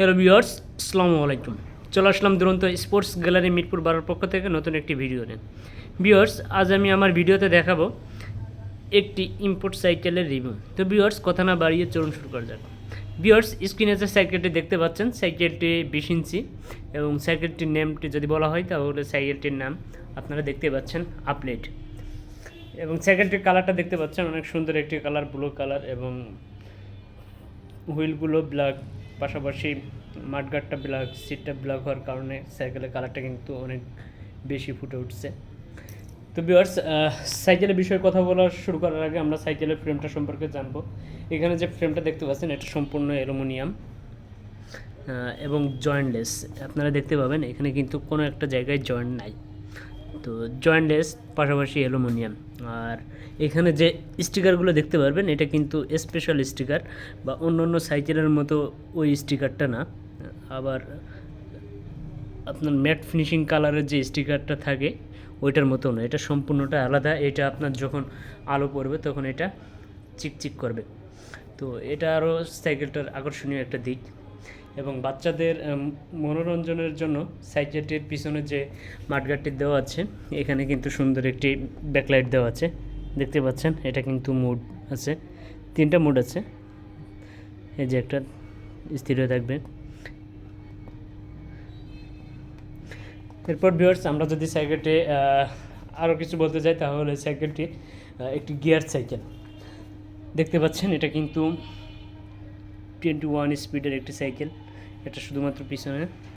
Hello viewers, আসসালামু আলাইকুম। চলে আসলাম দুরন্ত স্পোর্টস গ্যালারি মিরপুর বারোর পক্ষ থেকে নতুন একটি ভিডিও নিয়ে। ভিউয়ার্স, আজ আমি আমার ভিডিওতে দেখাবো একটি ইম্পোর্ট সাইকেলের রিভিউ তো ভিউয়ার্স, কথা না বাড়িয়ে চলুন শুরু করা যাক। ভিউয়ার্স স্ক্রিনে যে সাইকেলটি দেখতে পাচ্ছেন। সাইকেলটি বিশ ইঞ্চি এবং সাইকেলটির নেমটি যদি বলা হয়, তাহলে সাইকেলটির নাম আপনারা দেখতে পাচ্ছেন আপলেট এবং সাইকেলটির কালারটা দেখতে পাচ্ছেন, অনেক সুন্দর একটি কালার ব্লু কালার এবং হুইলগুলো ব্ল্যাক পাশাপাশি মাঠগাটটা ব্ল্যাক সিটটা ব্ল্যাক হওয়ার কারণে সাইকেলের কালারটা কিন্তু অনেক বেশি ফুটে উঠছে। তো বিয়ার্স সাইকেলের বিষয়ে কথা বলা শুরু করার আগে আমরা সাইকেলের ফ্রেমটা সম্পর্কে জানব। এখানে যে ফ্রেমটা দেখতে পাচ্ছেন, এটা সম্পূর্ণ অ্যালুমিনিয়াম এবং জয়েন্টলেস আপনারা দেখতে পাবেন, এখানে কিন্তু কোনো একটা জায়গায় জয়েন্ট নাই। তো জয়েন্টলেস পাশাপাশি অ্যালুমিনিয়াম। আর এখানে যে স্টিকারগুলো দেখতে পারবেন, এটা কিন্তু স্পেশাল স্টিকার বা অন্য অন্য সাইকেলের মতো ওই স্টিকারটা না। আবার আপনার ম্যাট ফিনিশিং কালারের যে স্টিকারটা থাকে, ওইটার মতো না। এটা সম্পূর্ণটা আলাদা। এটা আপনার যখন আলো পড়বে, তখন এটা চিকচিক করবে। তো এটা আরও সাইকেলটার আকর্ষণীয় একটা দিক। এবং বাচ্চাদের মনোরঞ্জনের জন্য সাইকেলটির পিছনে যে মাঠগাটটি দেওয়া আছে, এখানে কিন্তু সুন্দর একটি ব্যাকলাইট দেওয়া আছে। দেখতে পাচ্ছেন, এটা কিন্তু মুড আছে। তিনটা মুড আছে। এই যে একটা, স্থির হয়ে থাকবে। এরপর ভিউয়ার্স আমরা যদি সাইকেলটি আরও কিছু বলতে চাই, তাহলে সাইকেলটি একটি গিয়ার সাইকেল। দেখতে পাচ্ছেন, এটা কিন্তু টোয়েন্টি ওয়ান স্পিডের একটি সাইকেল এটা শুধুমাত্র পিছনে।